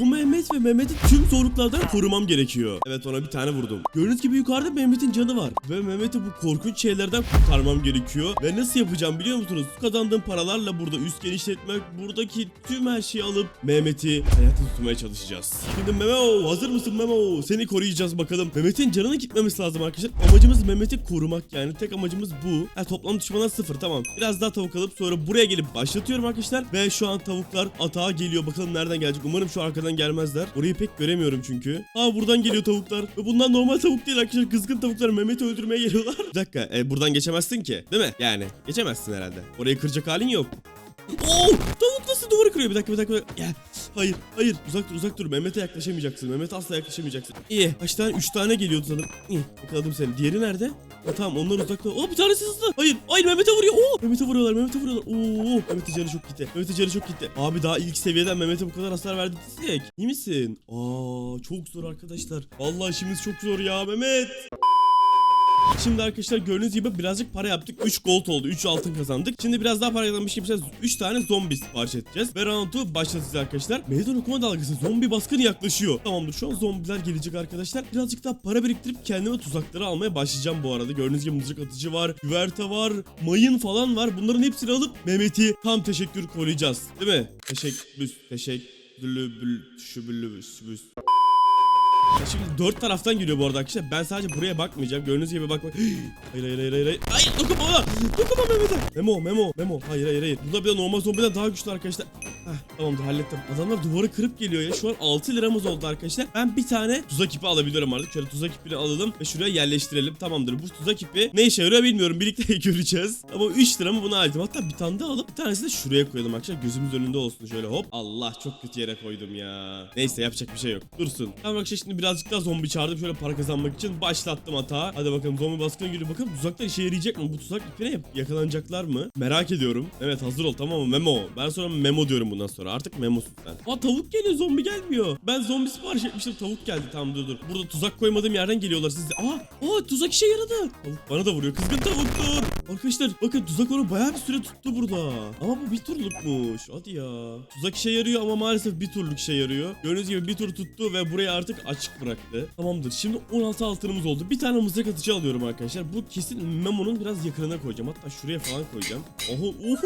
Bu Mehmet ve Mehmet'i tüm zorluklardan korumam gerekiyor. Evet ona bir tane vurdum. Gördüğünüz gibi yukarıda Mehmet'in canı var. Ve Mehmet'i bu korkunç şeylerden kurtarmam gerekiyor. Ve nasıl yapacağım biliyor musunuz? Kazandığım paralarla burada üst genişletmek, buradaki tüm her şeyi alıp Mehmet'i hayatta tutmaya çalışacağız. Şimdi Memo hazır mısın Memo? Seni koruyacağız bakalım. Mehmet'in canını gitmemesi lazım arkadaşlar. Amacımız Mehmet'i korumak yani. Tek amacımız bu. Ha, toplam düşmana sıfır tamam. Biraz daha tavuk alıp sonra buraya gelip başlatıyorum arkadaşlar. Ve şu an tavuklar atağa geliyor. Bakalım nereden gelecek. Umarım şu arkadan gelmezler. Orayı pek göremiyorum çünkü. Aa buradan geliyor tavuklar. Ve bunlar normal tavuk değil arkadaşlar. Kızgın tavuklar Mehmet'i öldürmeye geliyorlar. bir dakika. e, buradan geçemezsin ki. Değil mi? Yani geçemezsin herhalde. Orayı kıracak halin yok. Oo! Tavuk nasıl duvarı kırıyor? Bir dakika bir dakika. bir dakika. Ya. Hayır hayır uzak dur uzak dur. Mehmet'e yaklaşamayacaksın. Mehmet'e asla yaklaşamayacaksın. İyi. Kaç tane? Üç tane geliyordu sanırım. İyi. Yakaladım seni. Diğeri nerede? Ha, tamam onlar uzakta. Oo bir tanesi hızlı. Hayır. Hayır Mehmet'e vuruyor. Oo Mehmet'e vuruyorlar. Mehmet'e vuruyorlar. Oo Mehmet'e canı çok gitti. Mehmet'e canı çok gitti. Abi daha ilk seviyeden Mehmet'e bu kadar hasar verdiysek. İyi misin? Aa çok zor arkadaşlar. Vallahi işimiz çok zor ya Mehmet. Şimdi arkadaşlar gördüğünüz gibi birazcık para yaptık. 3 gold oldu. 3 altın kazandık. Şimdi biraz daha para kazanmış gibi 3 tane zombi sipariş edeceğiz. Ve round'u başlatacağız arkadaşlar. Meydan okuma dalgası zombi baskını yaklaşıyor. Tamamdır şu an zombiler gelecek arkadaşlar. Birazcık daha para biriktirip kendime tuzakları almaya başlayacağım bu arada. Gördüğünüz gibi mızrak atıcı var. Güverte var. Mayın falan var. Bunların hepsini alıp Mehmet'i tam teşekkür koruyacağız. Değil mi? Teşekkür. Teşekkür. Şübülü. Ya Şimdi dört taraftan geliyor bu arada arkadaşlar. Ben sadece buraya bakmayacağım. Gördüğünüz gibi bakma. Hayır hayır hayır hayır. Hayır, hayır dokunma ona. Dokunma Mehmet'e. Memo Memo Memo. Hayır hayır hayır. Bunda bir de normal zombiden daha güçlü arkadaşlar. Heh, tamamdır hallettim. Adamlar duvarı kırıp geliyor ya. Şu an 6 liramız oldu arkadaşlar. Ben bir tane tuzak ipi alabiliyorum artık. Şöyle tuzak ipini alalım ve şuraya yerleştirelim. Tamamdır. Bu tuzak ipi ne işe yarıyor bilmiyorum. Birlikte göreceğiz. Ama 3 lira mı buna aldım. Hatta bir tane daha alıp bir tanesini de şuraya koyalım arkadaşlar. Gözümüz önünde olsun şöyle hop. Allah çok kötü yere koydum ya. Neyse yapacak bir şey yok. Dursun. Tamam arkadaşlar şimdi birazcık daha zombi çağırdım şöyle para kazanmak için. Başlattım hata. Hadi bakalım zombi baskına geliyor. Bakalım tuzaklar işe yarayacak mı? Bu tuzak ipine yakalanacaklar mı? Merak ediyorum. Evet hazır ol tamam mı? Memo. Ben sonra Memo diyorum bundan sonra. Artık Memo'sun sen. Aa tavuk geliyor zombi gelmiyor. Ben zombi sipariş etmiştim tavuk geldi. Tamam dur dur. Burada tuzak koymadığım yerden geliyorlar siz. Aa, aa tuzak işe yaradı. Tavuk bana da vuruyor. Kızgın tavuk dur. Arkadaşlar bakın tuzak onu bayağı bir süre tuttu burada. Ama bu bir turlukmuş. Hadi ya. Tuzak işe yarıyor ama maalesef bir turluk işe yarıyor. Gördüğünüz gibi bir tur tuttu ve burayı artık açık bıraktı. Tamamdır. Şimdi 16 altınımız oldu. Bir tane mızrak atıcı alıyorum arkadaşlar. Bu kesin Memo'nun biraz yakınına koyacağım. Hatta şuraya falan koyacağım. Oho, of.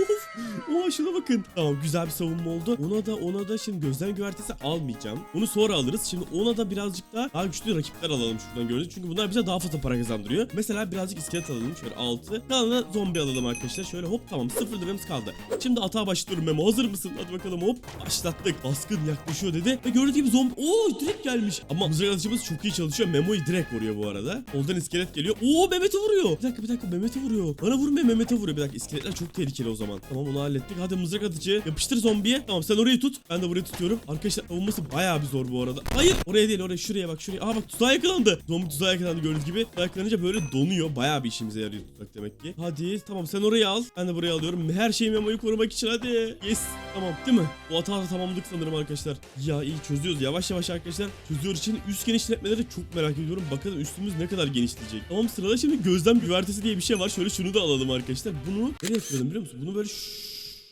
Oha şuna bakın. Tamam güzel bir savunma oldu. Ona da ona da şimdi gözlem güvertesi almayacağım. Bunu sonra alırız. Şimdi ona da birazcık daha daha güçlü rakipler alalım şuradan gördüğünüz. Çünkü bunlar bize daha fazla para kazandırıyor. Mesela birazcık iskelet alalım. Şöyle 6. Kalanına zombi alalım arkadaşlar. Şöyle hop tamam 0 liramız kaldı. Şimdi atağa başlıyorum Memo. Hazır mısın? Hadi bakalım hop. Başlattık. Baskın yaklaşıyor dedi. Ve gördüğünüz gibi zombi. Oo direkt gelmiş. Ama mızrak atıcımız çok iyi çalışıyor. Memo'yu direkt vuruyor bu arada. Soldan iskelet geliyor. Oo Mehmet'i vuruyor. Bir dakika bir dakika Mehmet'i vuruyor. Bana vurmuyor Mehmet'e vuruyor. Bir dakika iskeletler çok tehlikeli o zaman. Tamam onu hallettik. Hadi mızrak atıcı. Yapıştır zombiye. Tamam sen orayı tut. Ben de burayı tutuyorum. Arkadaşlar savunması bayağı bir zor bu arada. Hayır. Oraya değil oraya. Şuraya bak şuraya. Aa bak tuzağa yakalandı. Zombi tuzağa yakalandı gördüğünüz gibi. Tuzağa böyle donuyor. Bayağı bir işimize yarıyor tuzak demek ki. Hadi tamam sen orayı al. Ben de burayı alıyorum. Her şeyi Memo'yu korumak için hadi. Yes. Tamam değil mi? Bu hata tamamladık sanırım arkadaşlar. Ya iyi çözüyoruz. Yavaş yavaş arkadaşlar. Çözüyoruz için üst genişletmeleri çok merak ediyorum. Bakalım üstümüz ne kadar genişleyecek. Tamam sırada şimdi gözlem güvertesi diye bir şey var. Şöyle şunu da alalım arkadaşlar. Bunu nereye koyalım biliyor musun? Bunu böyle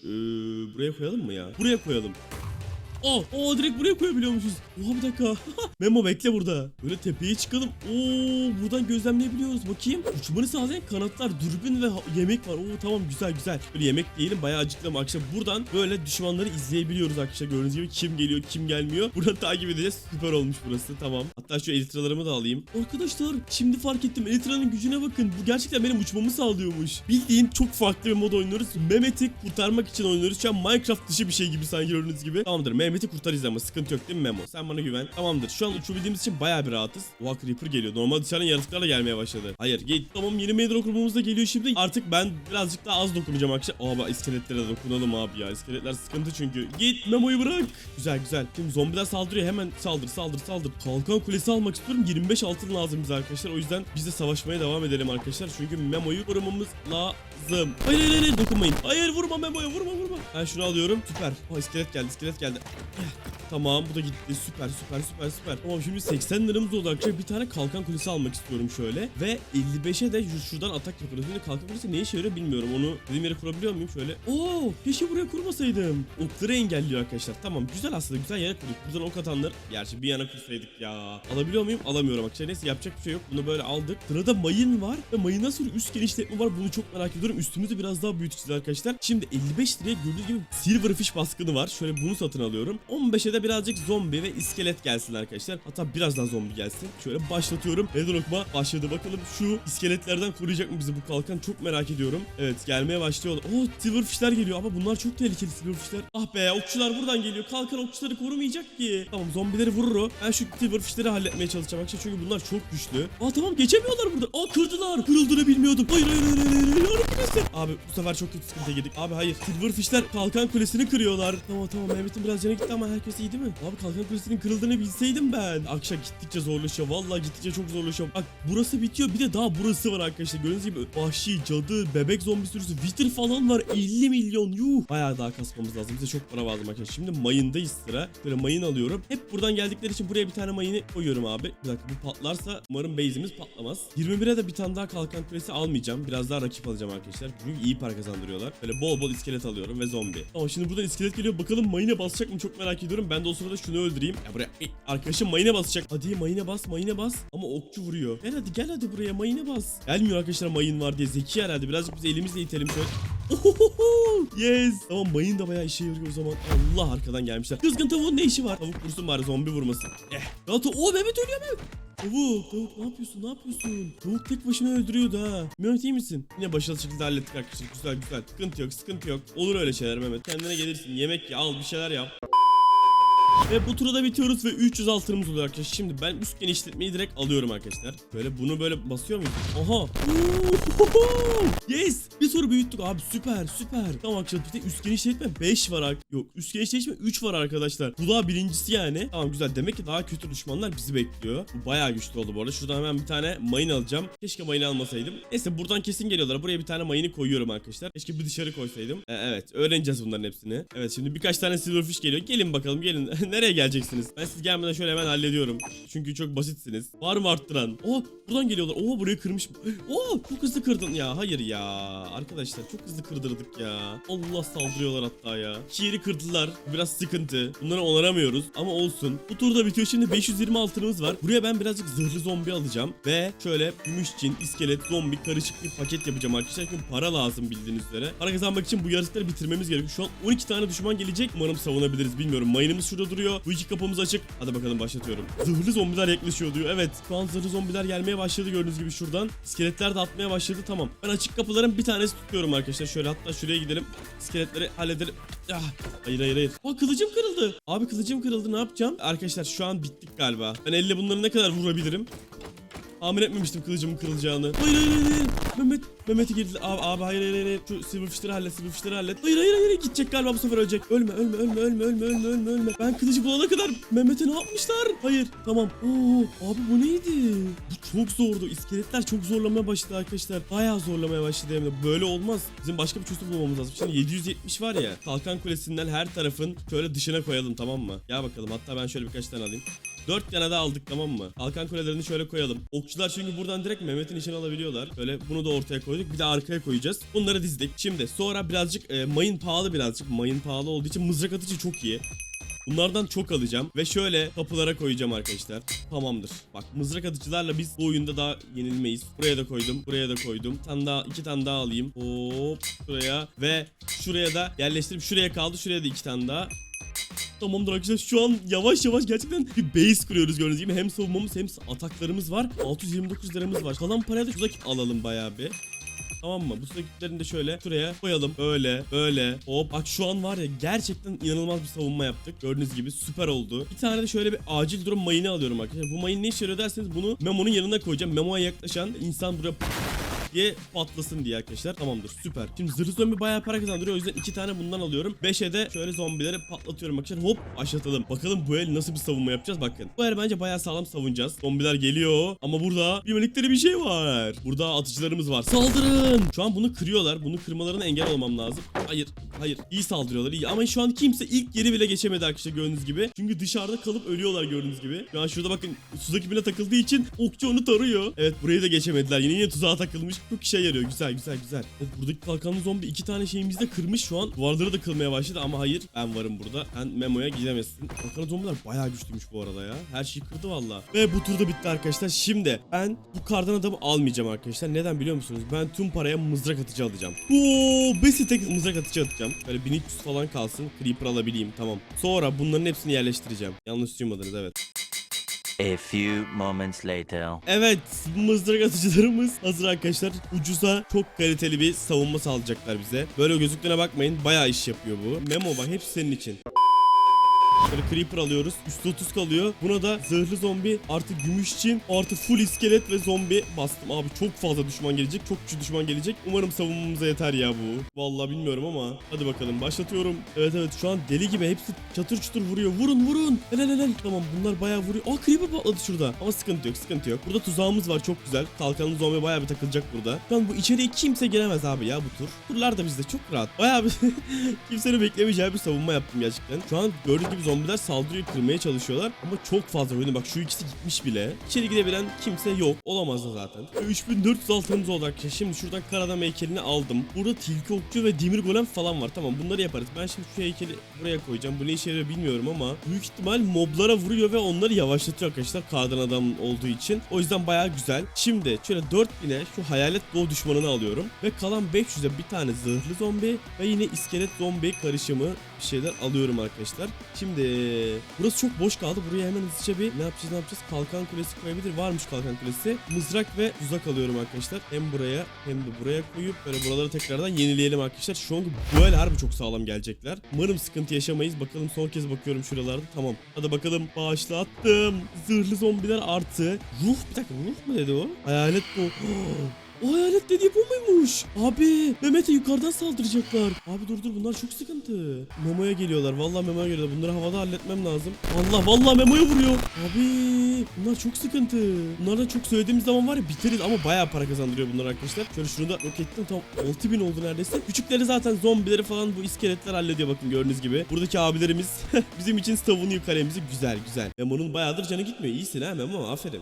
ee, buraya koyalım mı ya? Buraya koyalım. Oh, oh direkt buraya koyabiliyormuşuz. Oha bir dakika. Memo bekle burada. Böyle tepeye çıkalım. Oo buradan gözlemleyebiliyoruz. Bakayım. Uçmanı sağlayan kanatlar, dürbün ve yemek var. Oo tamam güzel güzel. Böyle yemek diyelim bayağı acıktım akşam. Buradan böyle düşmanları izleyebiliyoruz arkadaşlar. Gördüğünüz gibi kim geliyor kim gelmiyor. Buradan takip edeceğiz. Süper olmuş burası tamam. Hatta şu elitralarımı da alayım. Arkadaşlar şimdi fark ettim. Elitranın gücüne bakın. Bu gerçekten benim uçmamı sağlıyormuş. Bildiğin çok farklı bir mod oynuyoruz. Mehmet'i kurtarmak için oynuyoruz. Şu an Minecraft dışı bir şey gibi sanki gördüğünüz gibi. Tamamdır Mehmet'i kurtaracağız ama sıkıntı yok değil mi Memo? Sen bana güven. Tamamdır. Şu an uçabildiğimiz için bayağı bir rahatız. Oha Creeper geliyor. Normal dışarıdan yaratıklarla gelmeye başladı. Hayır git. Tamam yeni meydan okumamız da geliyor şimdi. Artık ben birazcık daha az dokunacağım arkadaşlar. Aa bak iskeletlere dokunalım abi ya. İskeletler sıkıntı çünkü. Git Memo'yu bırak. Güzel güzel. Şimdi zombiler saldırıyor. Hemen saldır saldır saldır. Kalkan kulesi almak istiyorum. 25 altın lazım bize arkadaşlar. O yüzden biz de savaşmaya devam edelim arkadaşlar. Çünkü Memo'yu korumamız lazım. Hayır hayır hayır dokunmayın. Hayır vurma Memo'ya vurma vurma. Ben şunu alıyorum. Süper. Aa iskelet geldi iskelet geldi. Tamam bu da gitti. Süper süper süper süper. Tamam şimdi 80 liramız arkadaşlar. Bir tane kalkan kulesi almak istiyorum şöyle. Ve 55'e de şu- şuradan atak yaparız. Şimdi kalkan kulesi ne işe yarıyor bilmiyorum. Onu dediğim yere kurabiliyor muyum? Şöyle. Oo keşke buraya kurmasaydım. Okları engelliyor arkadaşlar. Tamam güzel aslında güzel yere kurduk. Buradan ok atanlar. Gerçi bir yana kursaydık ya. Alabiliyor muyum? Alamıyorum arkadaşlar. Neyse yapacak bir şey yok. Bunu böyle aldık. Sırada mayın var. Ve mayından sonra üst genişletme var. Bunu çok merak ediyorum. Üstümüzü biraz daha büyüteceğiz arkadaşlar. Şimdi 55 liraya gördüğünüz gibi Silverfish baskını var. Şöyle bunu satın alıyorum. 15'e de birazcık zombi ve iskelet gelsin arkadaşlar. Hatta biraz daha zombi gelsin. Şöyle başlatıyorum. Meydan okuma başladı. Bakalım şu iskeletlerden koruyacak mı bizi bu kalkan? Çok merak ediyorum. Evet gelmeye başlıyorlar. Oh Silverfish'ler geliyor ama bunlar çok tehlikeli Silverfish'ler. Ah be okçular buradan geliyor. Kalkan okçuları korumayacak ki. Tamam zombileri vurur o. Ben şu Silverfish'leri halletmeye çalışacağım arkadaşlar. Çünkü bunlar çok güçlü. Aa tamam geçemiyorlar burada. Aa kırdılar. Kırıldığını bilmiyordum. Hayır hayır hayır hayır. hayır. Abi bu sefer çok kötü sıkıntıya girdik. Abi hayır. Silverfish'ler kalkan kulesini kırıyorlar. Tamam tamam Mehmet'in biraz canı gitti ama herkes iyi değil mi? Abi kalkan kulesinin kırıldığını bilseydim ben. Akşam gittikçe zorlaşıyor. Vallahi gittikçe çok zorlaşıyor. Bak burası bitiyor. Bir de daha burası var arkadaşlar. Gördüğünüz gibi vahşi, cadı, bebek zombi sürüsü, Wither falan var. 50 milyon. Yuh. Bayağı daha kasmamız lazım. Bize çok para lazım arkadaşlar. Şimdi mayındayız sıra. Böyle mayın alıyorum. Hep buradan geldikleri için buraya bir tane mayını koyuyorum abi. Bir dakika bu patlarsa umarım base'imiz patlamaz. 21'e de bir tane daha kalkan kulesi almayacağım. Biraz daha rakip alacağım arkadaşlar. Çünkü iyi para kazandırıyorlar. Böyle bol bol iskelet alıyorum ve zombi. Tamam şimdi buradan iskelet geliyor. Bakalım mayına basacak mı çok merak ediyorum. Ben de o sırada şunu öldüreyim. Ya buraya Ey, arkadaşım mayına basacak. Hadi mayına bas mayına bas. Ama okçu vuruyor. Gel hadi gel hadi buraya mayına bas. Gelmiyor arkadaşlar mayın var diye. Zeki herhalde. Birazcık biz elimizle itelim şöyle. Yes. Tamam mayın da bayağı işe yarıyor o zaman. Allah arkadan gelmişler. Kızgın tavuğun ne işi var? Tavuk vursun bari zombi vurmasın. Eh. Ya ta- o Mehmet ölüyor Mehmet. Tavuk, tavuk ne yapıyorsun ne yapıyorsun? Tavuk tek başına öldürüyordu ha. Mehmet iyi misin? Yine başarılı şekilde hallettik arkadaşlar. Güzel güzel. Sıkıntı yok sıkıntı yok. Olur öyle şeyler Mehmet. Kendine gelirsin. Yemek ye al bir şeyler yap. Ve bu turda bitiyoruz ve 300 altınımız oluyor arkadaşlar. Şimdi ben üst genişletmeyi direkt alıyorum arkadaşlar. Böyle bunu böyle basıyor muyum? Aha. Yes. Bir soru büyüttük abi süper süper. Tamam arkadaşlar bir de üst genişletme 5 var. ar- Yok üst genişletme 3 var arkadaşlar. Bu daha birincisi yani. Tamam güzel demek ki daha kötü düşmanlar bizi bekliyor. Bu bayağı güçlü oldu bu arada. Şuradan hemen bir tane mayın alacağım. Keşke mayın almasaydım. Neyse buradan kesin geliyorlar. Buraya bir tane mayını koyuyorum arkadaşlar. Keşke bir dışarı koysaydım. Ee, evet öğreneceğiz bunların hepsini. Evet şimdi birkaç tane silverfish geliyor. Gelin bakalım gelin. Nereye geleceksiniz? Ben siz gelmeden şöyle hemen hallediyorum. Çünkü çok basitsiniz. Var mı arttıran? Oh buradan geliyorlar. Oo buraya kırmış. Oh çok hızlı kırdın ya. Hayır ya. Arkadaşlar çok hızlı kırdırdık ya. Allah saldırıyorlar hatta ya. İki yeri kırdılar. Biraz sıkıntı. Bunları onaramıyoruz ama olsun. Bu turda bitiyor. Şimdi 520 altınımız var. Buraya ben birazcık zırhlı zombi alacağım. Ve şöyle gümüş cin, iskelet, zombi karışık bir paket yapacağım arkadaşlar. Çünkü para lazım bildiğiniz üzere. Para kazanmak için bu yarışları bitirmemiz gerekiyor. Şu an 12 tane düşman gelecek. Umarım savunabiliriz bilmiyorum. Mayınımız şurada duruyor. Bu iki kapımız açık. Hadi bakalım başlatıyorum. Zırhlı zombiler yaklaşıyor diyor. Evet. Şu an zırhlı zombiler gelmeye başladı gördüğünüz gibi şuradan. İskeletler de atmaya başladı. Tamam. Ben açık kapıların bir tanesi tutuyorum arkadaşlar. Şöyle hatta şuraya gidelim. İskeletleri halledelim. Ah, hayır hayır hayır. Aa kılıcım kırıldı. Abi kılıcım kırıldı ne yapacağım? Arkadaşlar şu an bittik galiba. Ben elle bunları ne kadar vurabilirim? Tahmin etmemiştim kılıcımın kırılacağını. Hayır hayır hayır. Mehmet. Mehmet'e girdi. Abi, abi hayır hayır hayır. Şu silverfish'leri hallet silverfish'leri hallet. Hayır hayır hayır. Gidecek galiba bu sefer ölecek. Ölme ölme ölme ölme ölme ölme ölme ölme. Ben kılıcı bulana kadar Mehmet'e ne yapmışlar? Hayır. Tamam. Oo abi bu neydi? Bu çok zordu. İskeletler çok zorlamaya başladı arkadaşlar. Bayağı zorlamaya başladı hem de. Böyle olmaz. Bizim başka bir çözüm bulmamız lazım. Şimdi 770 var ya. Kalkan kulesinden her tarafın şöyle dışına koyalım tamam mı? Gel bakalım. Hatta ben şöyle birkaç tane alayım. Dört tane daha aldık tamam mı? Kalkan kulelerini şöyle koyalım. Okçular çünkü buradan direkt Mehmet'in işini alabiliyorlar. Böyle bunu da ortaya koyduk. Bir de arkaya koyacağız. Bunları dizdik. Şimdi sonra birazcık e, mayın pahalı birazcık. Mayın pahalı olduğu için mızrak atıcı çok iyi. Bunlardan çok alacağım ve şöyle kapılara koyacağım arkadaşlar. Tamamdır. Bak mızrak atıcılarla biz bu oyunda daha yenilmeyiz. Buraya da koydum. Buraya da koydum. Bir tane daha iki tane daha alayım. Hop şuraya ve şuraya da yerleştirip şuraya kaldı. Şuraya da iki tane daha. Tamamdır arkadaşlar şu an yavaş yavaş gerçekten bir base kuruyoruz gördüğünüz gibi. Hem savunmamız hem ataklarımız var. 629 liramız var. Kalan paraya da şurada alalım bayağı bir. Tamam mı? Bu rakiplerini de şöyle şuraya koyalım. Böyle, böyle. Hop. Bak şu an var ya gerçekten inanılmaz bir savunma yaptık. Gördüğünüz gibi süper oldu. Bir tane de şöyle bir acil durum mayını alıyorum arkadaşlar. Bu mayın ne işe yarıyor derseniz bunu Memo'nun yanına koyacağım. Memo'ya yaklaşan insan buraya diye patlasın diye arkadaşlar. Tamamdır süper. Şimdi zırhlı zombi bayağı para kazandırıyor. O yüzden iki tane bundan alıyorum. 5'e de şöyle zombileri patlatıyorum arkadaşlar. Hop başlatalım. Bakalım bu el nasıl bir savunma yapacağız bakın. Bu el bence bayağı sağlam savunacağız. Zombiler geliyor. Ama burada bilmedikleri bir şey var. Burada atıcılarımız var. Saldırın. Şu an bunu kırıyorlar. Bunu kırmalarına engel olmam lazım. Hayır. Hayır. İyi saldırıyorlar. iyi. Ama şu an kimse ilk yeri bile geçemedi arkadaşlar gördüğünüz gibi. Çünkü dışarıda kalıp ölüyorlar gördüğünüz gibi. Şu an şurada bakın tuzak ipine takıldığı için okçu onu tarıyor. Evet burayı da geçemediler. Yine yine tuzağa takılmış. Çok işe yarıyor. Güzel güzel güzel. Evet, buradaki kalkanlı zombi iki tane şeyimizi de kırmış şu an. Duvarları da kırmaya başladı ama hayır. Ben varım burada. Sen Memo'ya gidemezsin. Kalkanlı zombiler bayağı güçlüymüş bu arada ya. Her şeyi kırdı valla. Ve bu turda bitti arkadaşlar. Şimdi ben bu kardan adamı almayacağım arkadaşlar. Neden biliyor musunuz? Ben tüm paraya mızrak atıcı alacağım. Oo, besi tek mızrak atıcı atacağım. Böyle 1300 falan kalsın. Creeper alabileyim tamam. Sonra bunların hepsini yerleştireceğim. Yanlış duymadınız evet. A few moments later. Evet mızrak atıcılarımız hazır arkadaşlar. Ucuza çok kaliteli bir savunma sağlayacaklar bize. Böyle gözüktüğüne bakmayın bayağı iş yapıyor bu. Memo bak hepsi senin için. Böyle creeper alıyoruz. 330 kalıyor. Buna da zırhlı zombi artı gümüşçi artı full iskelet ve zombi bastım. Abi çok fazla düşman gelecek. Çok güçlü düşman gelecek. Umarım savunmamıza yeter ya bu. Vallahi bilmiyorum ama. Hadi bakalım başlatıyorum. Evet evet şu an deli gibi hepsi çatır çutur vuruyor. Vurun vurun. Helal helal. Tamam bunlar bayağı vuruyor. Aa creeper patladı şurada. Ama sıkıntı yok sıkıntı yok. Burada tuzağımız var çok güzel. Kalkanlı zombi bayağı bir takılacak burada. Şu an bu içeriye kimse giremez abi ya bu tur. Turlar da bizde çok rahat. Bayağı bir kimsenin beklemeyeceği bir savunma yaptım gerçekten. Şu an gördüğünüz gibi zombiler saldırıyor kırmaya çalışıyorlar. Ama çok fazla oyunu bak şu ikisi gitmiş bile. İçeri girebilen kimse yok. Olamaz da zaten. 3400 altınımız oldu. Şimdi şuradan karada heykelini aldım. Burada tilki okçu ve demir golem falan var. Tamam bunları yaparız. Ben şimdi şu heykeli buraya koyacağım. Bu ne işe yarıyor bilmiyorum ama büyük ihtimal moblara vuruyor ve onları yavaşlatıyor arkadaşlar. Kardan adam olduğu için. O yüzden bayağı güzel. Şimdi şöyle 4000'e şu hayalet doğu düşmanını alıyorum. Ve kalan 500'e bir tane zırhlı zombi ve yine iskelet zombi karışımı bir şeyler alıyorum arkadaşlar. Şimdi burası çok boş kaldı. Buraya hemen hızlıca bir ne yapacağız ne yapacağız? Kalkan kulesi koyabilir. Varmış kalkan kulesi. Mızrak ve tuzak alıyorum arkadaşlar. Hem buraya hem de buraya koyup böyle buraları tekrardan yenileyelim arkadaşlar. Şu an bu el harbi çok sağlam gelecekler. Umarım sıkıntı yaşamayız. Bakalım son kez bakıyorum şuralarda. Tamam. Hadi bakalım. Başlattım. Zırhlı zombiler artı. Ruh bir dakika ruh mu dedi o? Hayalet bu. O hayalet dediği bu muymuş? Abi Mehmet'e yukarıdan saldıracaklar. Abi dur dur bunlar çok sıkıntı. Memo'ya geliyorlar. Vallahi Memo'ya geliyorlar. Bunları havada halletmem lazım. Allah vallahi Memo'ya vuruyor. Abi bunlar çok sıkıntı. Bunlardan çok söylediğimiz zaman var ya biteriz ama bayağı para kazandırıyor bunlar arkadaşlar. Şöyle şunu da yok ettim tam 6000 oldu neredeyse. Küçükleri zaten zombileri falan bu iskeletler hallediyor bakın gördüğünüz gibi. Buradaki abilerimiz bizim için savunuyor kalemizi. Güzel güzel. Memo'nun bayağıdır canı gitmiyor. İyisin ha Memo aferin.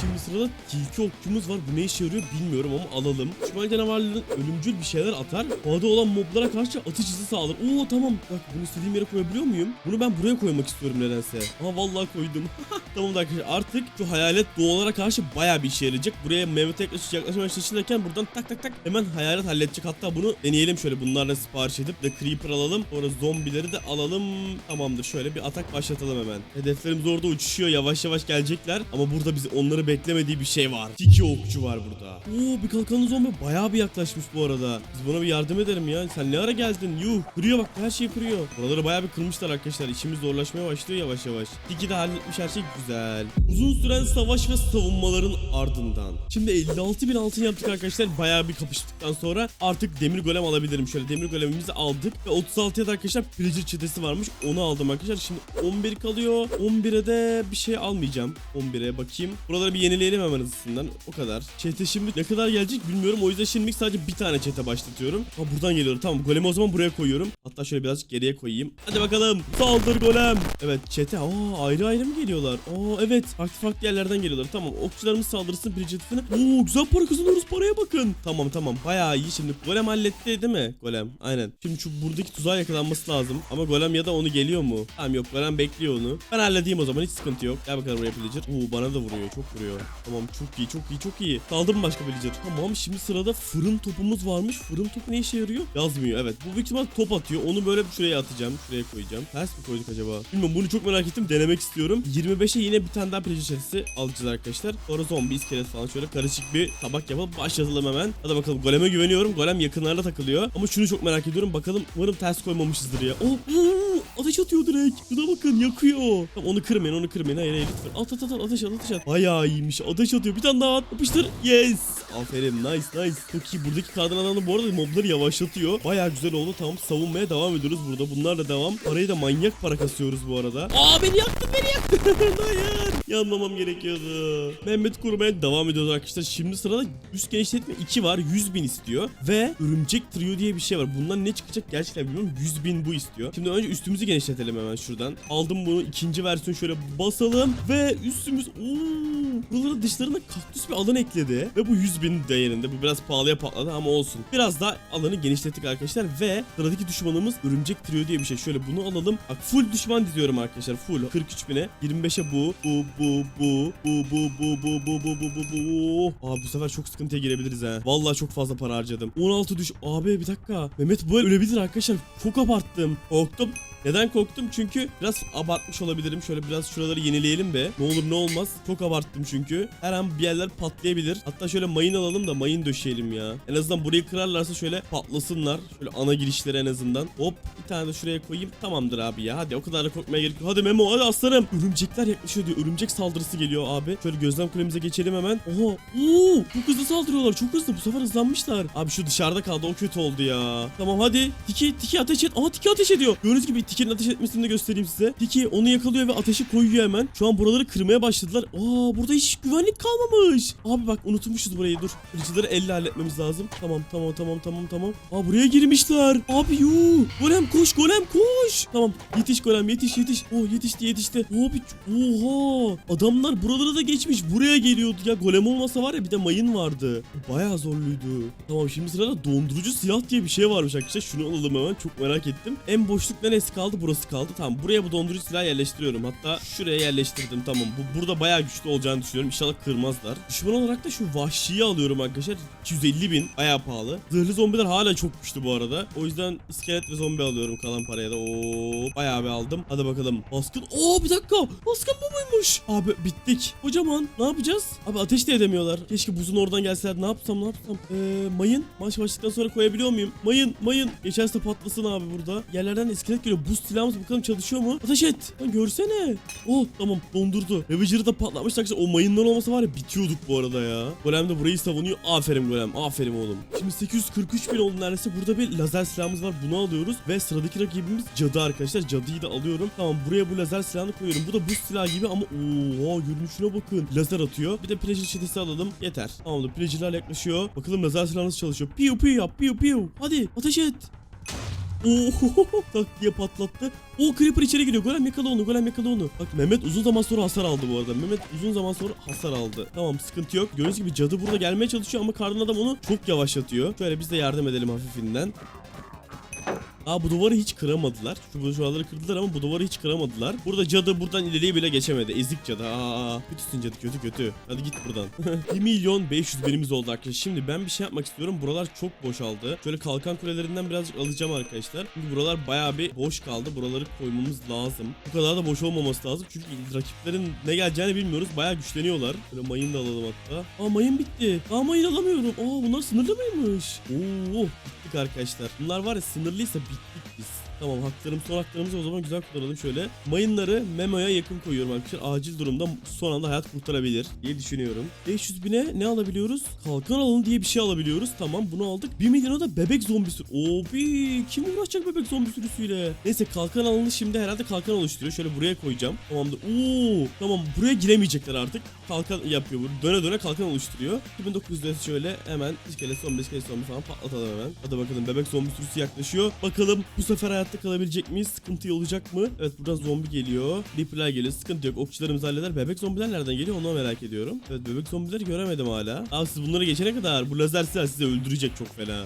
Şimdi sırada tilki okçumuz var. Bu ne işe yarıyor bilmiyorum ama alalım. Şumal canavarların ölümcül bir şeyler atar. Havada olan moblara karşı atış hızı sağlar. Oo tamam. Bak bunu istediğim yere koyabiliyor muyum? Bunu ben buraya koymak istiyorum nedense. Aha vallahi koydum. tamam da arkadaşlar artık şu hayalet doğalara karşı bayağı bir işe yarayacak. Buraya Mehmet'e yaklaşıp yaklaşmaya çalışırken buradan tak tak tak hemen hayalet halledecek. Hatta bunu deneyelim şöyle bunlarla sipariş edip de creeper alalım. Sonra zombileri de alalım. Tamamdır şöyle bir atak başlatalım hemen. Hedeflerimiz orada uçuşuyor. Yavaş yavaş gelecekler. Ama burada bizi onları beklemediği bir şey var. Tiki okçu var burada. Oo bir kalkanlı zombi bayağı bir yaklaşmış bu arada. Biz buna bir yardım edelim ya. Sen ne ara geldin? Yuh. Kırıyor bak her şeyi kırıyor. Buraları bayağı bir kırmışlar arkadaşlar. İşimiz zorlaşmaya başlıyor yavaş yavaş. Tiki de halletmiş her şey güzel. Uzun süren savaş ve savunmaların ardından. Şimdi 56 bin altın yaptık arkadaşlar. Bayağı bir kapıştıktan sonra artık demir golem alabilirim. Şöyle demir golemimizi aldık. Ve 36'ya da arkadaşlar pillager çetesi varmış. Onu aldım arkadaşlar. Şimdi 11 kalıyor. 11'e de bir şey almayacağım. 11'e bakayım. Buraları bir yenileyelim hemen hızlısından. O kadar. Çete şimdi ne kadar gelecek bilmiyorum. O yüzden şimdilik sadece bir tane çete başlatıyorum. Ha buradan geliyor. Tamam golemi o zaman buraya koyuyorum. Hatta şöyle birazcık geriye koyayım. Hadi bakalım. Saldır golem. Evet çete. Aa ayrı ayrı mı geliyorlar? Aa evet. Farklı farklı yerlerden geliyorlar. Tamam okçularımız saldırsın bir çetesine. Oo güzel para kazanıyoruz. Paraya bakın. Tamam tamam. Bayağı iyi. Şimdi golem halletti değil mi? Golem. Aynen. Şimdi şu buradaki tuzağa yakalanması lazım. Ama golem ya da onu geliyor mu? Tamam yok golem bekliyor onu. Ben halledeyim o zaman hiç sıkıntı yok. Gel bakalım buraya pillager. Oo bana da vuruyor. Çok vuruyor. Tamam çok iyi çok iyi çok iyi. Kaldı mı başka villager? Tamam şimdi sırada fırın topumuz varmış. Fırın topu ne işe yarıyor? Yazmıyor evet. Bu büyük ihtimal top atıyor. Onu böyle şuraya atacağım. Şuraya koyacağım. Ters mi koyduk acaba? Bilmiyorum bunu çok merak ettim. Denemek istiyorum. 25'e yine bir tane daha pillager çetesi alacağız arkadaşlar. Sonra zombi iskelet falan şöyle karışık bir tabak yapıp başlatalım hemen. Hadi bakalım goleme güveniyorum. Golem yakınlarda takılıyor. Ama şunu çok merak ediyorum. Bakalım umarım ters koymamışızdır ya. Oh, ateş atıyor direkt. Şuna bakın yakıyor. Tamam onu kırmayın onu kırmayın. Hayır hayır lütfen. At at at at ateş at ateş at. Bayağı iyiymiş. Ateş atıyor. Bir tane daha at. Yapıştır. Yes. Aferin nice nice. Çok iyi. Buradaki kadın adam da bu arada mobları yavaşlatıyor. Bayağı güzel oldu. Tamam savunmaya devam ediyoruz burada. Bunlarla devam. Parayı da manyak para kasıyoruz bu arada. Aa beni yaktın beni yaktın. Hayır. Yanmamam gerekiyordu. Mehmet kurmaya devam ediyoruz arkadaşlar. Şimdi sırada üst genişletme 2 var. 100 bin istiyor. Ve örümcek trio diye bir şey var. Bundan ne çıkacak gerçekten bilmiyorum. 100 bin bu istiyor. Şimdi önce üstümüzü genişletelim hemen şuradan. Aldım bunu. ikinci versiyon şöyle basalım. Ve üstümüz... Oo, buralara dışlarına kaktüs bir alan ekledi. Ve bu 100 bin değerinde. Bu biraz pahalıya patladı ama olsun. Biraz daha alanı genişlettik arkadaşlar. Ve sıradaki düşmanımız örümcek trio diye bir şey. Şöyle bunu alalım. Bak full düşman diziyorum arkadaşlar. Full. 43 bine. 25'e bu. Bu bu bu. Bu bu bu bu bu bu bu bu bu. Aa bu sefer çok sıkıntıya girebiliriz ha. Vallahi çok fazla para harcadım. 16 düş. Abi bir dakika. Mehmet bu el ölebilir arkadaşlar. Çok abarttım. Korktum. Neden korktum? Çünkü biraz abartmış olabilirim. Şöyle biraz şuraları yenileyelim be. Ne olur ne olmaz. Çok abarttım çünkü. Her an bir yerler patlayabilir. Hatta şöyle mayın alalım da mayın döşeyelim ya. En azından burayı kırarlarsa şöyle patlasınlar. Şöyle ana girişleri en azından. Hop bir tane de şuraya koyayım. Tamamdır abi ya. Hadi o kadar da korkmaya gerek yok. Hadi Memo hadi aslanım. Örümcekler yaklaşıyor diyor. Örümcek saldırısı geliyor abi. Şöyle gözlem kulemize geçelim hemen. Oha. Oo, çok hızlı saldırıyorlar. Çok hızlı. Bu sefer hızlanmışlar. Abi şu dışarıda kaldı. O kötü oldu ya. Tamam hadi. Tiki Tiki ateş et. Aha Tiki ateş ediyor. Gördüğünüz gibi Tiki'nin ateş etmesini de göstereyim size. Tiki onu yakalıyor ve ateşi koyuyor hemen. Şu an buraları kırmaya başladılar. Aa burada hiç güvenlik kalmamış. Abi bak unutmuşuz burayı dur. Kırıcıları elle halletmemiz lazım. Tamam tamam tamam tamam tamam. Aa buraya girmişler. Abi yuu. Golem koş golem koş. Tamam yetiş golem yetiş yetiş. Oh yetişti yetişti. Abi oha. Adamlar buralara da geçmiş. Buraya geliyordu ya. Golem olmasa var ya bir de mayın vardı. Bayağı zorluydu. Tamam şimdi sırada dondurucu silah diye bir şey varmış arkadaşlar. Şunu alalım hemen. Çok merak ettim. En boşluk neresi kaldı? Burası kaldı. Tamam buraya bu dondurucu silah yerleştiriyorum. Hatta şuraya yerleştirdim. Tamam bu burada bayağı güçlü olacağını düşünüyorum. İnşallah kırmazlar. Düşman olarak da şu vahşiyi alıyorum arkadaşlar. 250 bin. Bayağı pahalı. Zırhlı zombiler hala çok güçlü bu arada. O yüzden iskelet ve zombi alıyorum kalan paraya da. Oo, bayağı bir aldım. Hadi bakalım. Baskın. Oo bir dakika. Baskın bu muymuş? Abi bittik. Kocaman. Ne yapacağız? Abi ateş de edemiyorlar. Keşke buzun oradan gelseler. Ne yapsam ne yapsam? Ee, mayın. Maç başladıktan sonra koyabiliyor muyum? Mayın. Mayın. Geçerse patlasın abi burada. Yerlerden iskelet geliyor. Buz silahımız bakalım çalışıyor mu? Ateş et. Lan görsene. Oh tamam dondurdu. Ravager'ı da arkadaşlar. O mayınlar olmasa var ya bitiyorduk bu arada ya. Golem de burayı savunuyor. Aferin Golem. Aferin oğlum. Şimdi 843 bin oldu neredeyse. Burada bir lazer silahımız var. Bunu alıyoruz. Ve sıradaki rakibimiz cadı arkadaşlar. Cadıyı da alıyorum. Tamam buraya bu lazer silahını koyuyorum. Bu da buz silahı gibi ama ooo görünüşüne bakın. Lazer atıyor. Bir de pleasure çetesi alalım. Yeter. Tamamdır. Pleasure'lar yaklaşıyor. Bakalım lazer silahı nasıl çalışıyor. Piu piu yap. Piu piu. Hadi ateş et. Oo tak diye patlattı. O Creeper içeri giriyor. Golem yakala onu. Golem yakala onu. Bak Mehmet uzun zaman sonra hasar aldı bu arada. Mehmet uzun zaman sonra hasar aldı. Tamam sıkıntı yok. Gördüğünüz gibi cadı burada gelmeye çalışıyor ama kardan adam onu çok yavaşlatıyor. Şöyle biz de yardım edelim hafifinden. Aa bu duvarı hiç kıramadılar. Şu bu duvarları kırdılar ama bu duvarı hiç kıramadılar. Burada cadı buradan ileriye bile geçemedi. Ezik cadı. Aa kötüsün cadı kötü kötü. Hadi git buradan. 1 milyon 500 binimiz oldu arkadaşlar. Şimdi ben bir şey yapmak istiyorum. Buralar çok boşaldı. Şöyle kalkan kulelerinden birazcık alacağım arkadaşlar. Çünkü buralar bayağı bir boş kaldı. Buraları koymamız lazım. Bu kadar da boş olmaması lazım. Çünkü rakiplerin ne geleceğini bilmiyoruz. Bayağı güçleniyorlar. Böyle mayın da alalım hatta. Aa mayın bitti. Aa mayın alamıyorum. Aa bunlar sınırlı mıymış? Oo arkadaşlar. Bunlar var ya sınırlıysa bittik biz. Tamam haklarım son haklarımızı o zaman güzel kullanalım şöyle. Mayınları Memo'ya yakın koyuyorum arkadaşlar. Acil durumda son anda hayat kurtarabilir diye düşünüyorum. 500 bine ne alabiliyoruz? Kalkan alanı diye bir şey alabiliyoruz. Tamam bunu aldık. 1 milyona da bebek zombisi. Obi kim uğraşacak bebek zombi sürüsüyle? Neyse kalkan alanı şimdi herhalde kalkan oluşturuyor. Şöyle buraya koyacağım. Tamamdır. Oo tamam buraya giremeyecekler artık. Kalkan yapıyor. Döne döne kalkan oluşturuyor. 2900'de şöyle hemen iskelet zombi iskelet zombi falan patlatalım hemen. Hadi bakalım bebek zombi sürüsü yaklaşıyor. Bakalım bu sefer hayatta kalabilecek miyiz? Sıkıntı olacak mı? Evet buradan zombi geliyor. Creeper'lar geliyor. Sıkıntı yok. Okçularımız halleder. Bebek zombiler nereden geliyor onu merak ediyorum. Evet bebek zombileri göremedim hala. Abi siz bunları geçene kadar bu lazer silah sizi öldürecek çok fena.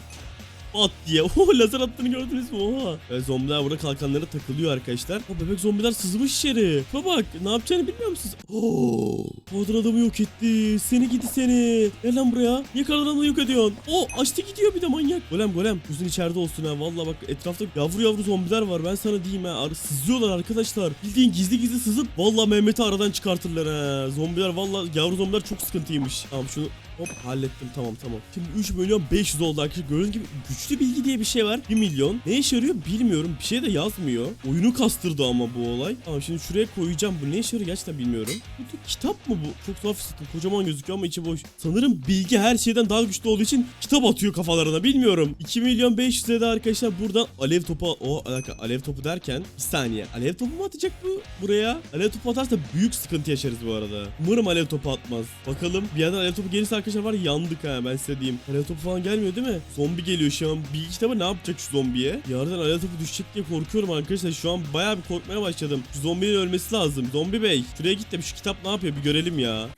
At diye. Oho lazer attığını gördünüz mü? Oha. Ve zombiler burada kalkanlara takılıyor arkadaşlar. O bebek zombiler sızmış içeri. Şuna bak ne yapacağını bilmiyor musunuz? Oo. Kadın adamı yok etti. Seni gidi seni. Gel lan buraya. Kadın adamı yok ediyorsun? O açtı gidiyor bir de manyak. Golem golem. Gözün içeride olsun ha. Valla bak etrafta yavru yavru zombiler var. Ben sana diyeyim ha. Ar- Sızıyorlar arkadaşlar. Bildiğin gizli gizli sızıp valla Mehmet'i aradan çıkartırlar ha. Zombiler valla yavru zombiler çok sıkıntıymış. Tamam şunu Hop hallettim tamam tamam. Şimdi 3 milyon 500 oldu arkadaşlar. Gördüğünüz gibi güçlü bilgi diye bir şey var. 1 milyon. Ne işe yarıyor bilmiyorum. Bir şey de yazmıyor. Oyunu kastırdı ama bu olay. Tamam şimdi şuraya koyacağım. Bu ne işe yarıyor gerçekten bilmiyorum. Bu da kitap mı bu? Çok tuhaf hissettim. Kocaman gözüküyor ama içi boş. Sanırım bilgi her şeyden daha güçlü olduğu için kitap atıyor kafalarına bilmiyorum. 2 milyon 500 de arkadaşlar buradan alev topu o alaka alev topu derken bir saniye alev topu mu atacak bu buraya? Alev topu atarsa büyük sıkıntı yaşarız bu arada. Umarım alev topu atmaz. Bakalım bir yerden alev topu gelirse arkadaşlar var ya yandık ha ben size diyeyim. Alev topu falan gelmiyor değil mi? Zombi geliyor şu an. Bilgi kitabı ne yapacak şu zombiye? Yerden alev topu düşecek diye korkuyorum arkadaşlar. Şu an bayağı bir korkmaya başladım. Şu zombinin ölmesi lazım. Zombi bey şuraya git de şu kitap ne yapıyor bir görelim ya.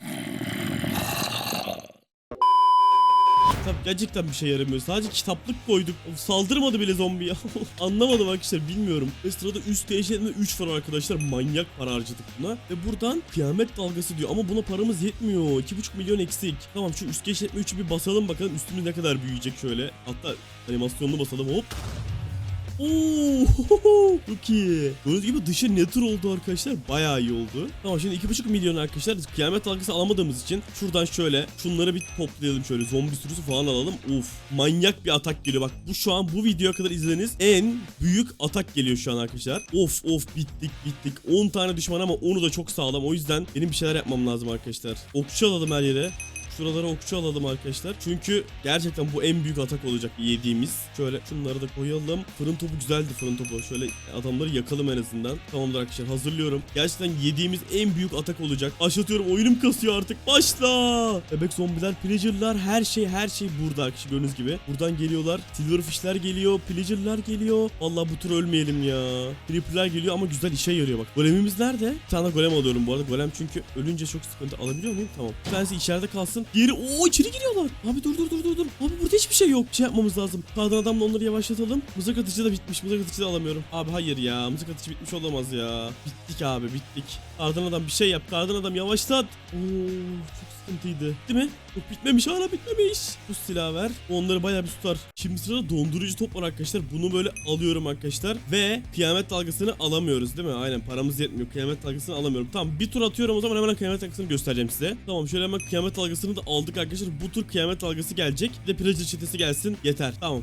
Kitap gerçekten bir şey yaramıyor. Sadece kitaplık koyduk. Saldırmadı bile zombi ya. Anlamadım arkadaşlar bilmiyorum. Ve sırada üst değişenme 3 var arkadaşlar. Manyak para harcadık buna. Ve buradan kıyamet dalgası diyor. Ama buna paramız yetmiyor. 2,5 milyon eksik. Tamam şu üst genişletme 3'ü bir basalım bakalım üstümüz ne kadar büyüyecek şöyle. Hatta animasyonunu basalım hop. Oo, çok iyi. Gördüğünüz gibi dışı nether oldu arkadaşlar. Bayağı iyi oldu. Tamam şimdi 2,5 milyon arkadaşlar. Kıyamet dalgası alamadığımız için şuradan şöyle şunları bir toplayalım şöyle. Zombi sürüsü falan alalım. Uf manyak bir atak geliyor. Bak bu şu an bu videoya kadar izlediğiniz en büyük atak geliyor şu an arkadaşlar. Of of bittik bittik. 10 tane düşman ama onu da çok sağlam. O yüzden benim bir şeyler yapmam lazım arkadaşlar. Okçu alalım her yere. Şuralara okçu alalım arkadaşlar. Çünkü gerçekten bu en büyük atak olacak yediğimiz. Şöyle şunları da koyalım. Fırın topu güzeldi fırın topu. Şöyle adamları yakalım en azından. Tamamdır arkadaşlar hazırlıyorum. Gerçekten yediğimiz en büyük atak olacak. Başlatıyorum. Oyunum kasıyor artık. Başla. Bebek zombiler, pillager'lar her şey her şey burada arkadaşlar gördüğünüz gibi. Buradan geliyorlar. Silverfish'ler geliyor. Pillager'lar geliyor. Vallahi bu tur ölmeyelim ya. Creeper'lar geliyor ama güzel işe yarıyor bak. Golemimiz nerede? Bir tane golem alıyorum bu arada. Golem çünkü ölünce çok sıkıntı. Alabiliyor muyum? Tamam. Bir içeride kalsın. Diğeri o içeri giriyorlar. Abi dur dur dur dur dur. Abi burada hiçbir şey yok. Şey yapmamız lazım. Kardan adamla onları yavaşlatalım. Mızrak atıcı da bitmiş. Mızrak atıcı da alamıyorum. Abi hayır ya. Mızrak atıcı bitmiş olamaz ya. Bittik abi bittik. Kardan adam bir şey yap. Kardan adam yavaşlat. Oo çok sıkıntıydı. Değil mi? Yok bitmemiş hala bitmemiş. Bu silah ver. Onları bayağı bir tutar. Şimdi sırada dondurucu top var arkadaşlar. Bunu böyle alıyorum arkadaşlar. Ve kıyamet dalgasını alamıyoruz değil mi? Aynen paramız yetmiyor. Kıyamet dalgasını alamıyorum. Tamam bir tur atıyorum o zaman hemen kıyamet dalgasını göstereceğim size. Tamam şöyle hemen kıyamet dalgasını da aldık arkadaşlar. Bu tur kıyamet dalgası gelecek. Bir de pillager çetesi gelsin. Yeter. Tamam.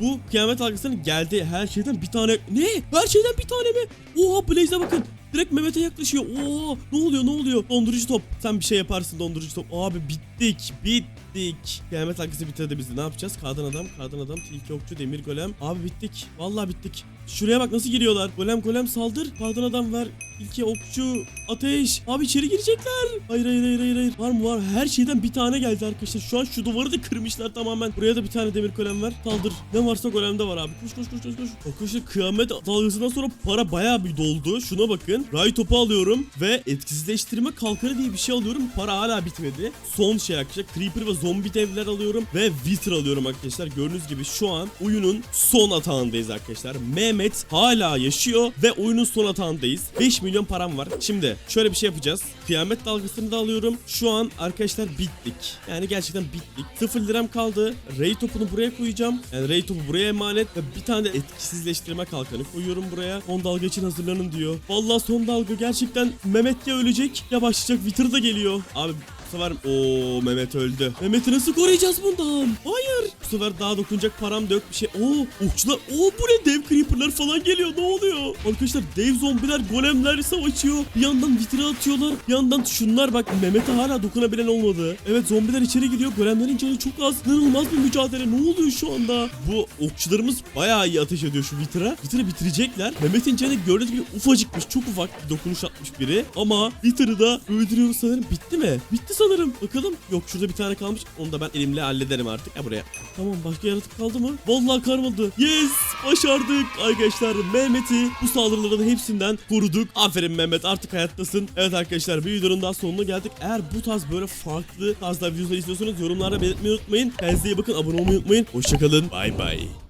Bu kıyamet dalgasının geldi her şeyden bir tane. Ne? Her şeyden bir tane mi? Oha Blaze'e bakın. Direkt Mehmet'e yaklaşıyor. Oo, ne oluyor ne oluyor? Dondurucu top. Sen bir şey yaparsın dondurucu top. Abi bittik bittik. Kıyamet dalgası bitirdi bizi. Ne yapacağız? Kadın adam, kadın adam, tilki okçu, demir golem. Abi bittik. Vallahi bittik. Şuraya bak nasıl giriyorlar. Golem golem saldır. Kadın adam ver. İlki okçu. Ateş. Abi içeri girecekler. Hayır hayır hayır hayır. hayır. Var mı var? Her şeyden bir tane geldi arkadaşlar. Şu an şu duvarı da kırmışlar tamamen. Buraya da bir tane demir golem ver. Saldır. Ne varsa golemde var abi. Koş koş koş koş koş. Arkadaşlar kıyamet dalgasından sonra para bayağı bir doldu. Şuna bakın. Ray topu alıyorum ve etkisizleştirme kalkanı diye bir şey alıyorum. Para hala bitmedi. Son şey arkadaşlar. Creeper ve zombi devler alıyorum ve Wither alıyorum arkadaşlar. Gördüğünüz gibi şu an oyunun son atağındayız arkadaşlar. Mehmet hala yaşıyor ve oyunun son atağındayız. 5 milyon param var. Şimdi şöyle bir şey yapacağız. Kıyamet dalgasını da alıyorum. Şu an arkadaşlar bittik. Yani gerçekten bittik. 0 liram kaldı. Ray topunu buraya koyacağım. Yani Ray topu buraya emanet ve bir tane de etkisizleştirme kalkanı koyuyorum buraya. Son dalga için hazırlanın diyor. Vallahi son dalga gerçekten Mehmet ya ölecek ya başlayacak. Wither da geliyor. Abi bu sefer o Mehmet öldü. Mehmet'i nasıl koruyacağız bundan? Hayır. Bu sefer daha dokunacak param da yok bir şey. Oo okçular. Oo bu ne dev creeperlar falan geliyor. Ne oluyor? Arkadaşlar dev zombiler golemler savaşıyor. Bir yandan vitri atıyorlar. Bir yandan şunlar bak Mehmet'e hala dokunabilen olmadı. Evet zombiler içeri gidiyor. Golemlerin canı çok az. İnanılmaz bir mücadele. Ne oluyor şu anda? Bu okçularımız bayağı iyi ateş ediyor şu vitra. Vitrı bitirecekler. Mehmet'in canı gördüğünüz gibi ufacıkmış. Çok ufak bir dokunuş atmış biri. Ama vitrı da öldürüyoruz sanırım. Bitti mi? Bitti sanırım. Bakalım. Yok şurada bir tane kalmış. Onu da ben elimle hallederim artık. Ha buraya. Tamam başka yaratık kaldı mı? Vallahi kalmadı. Yes! Başardık arkadaşlar. Mehmet'i bu saldırıların hepsinden koruduk. Aferin Mehmet artık hayattasın. Evet arkadaşlar bir videonun daha sonuna geldik. Eğer bu tarz böyle farklı tarzda videolar istiyorsanız yorumlarda belirtmeyi unutmayın. Kendinize iyi bakın. Abone olmayı unutmayın. Hoşçakalın. Bay bay.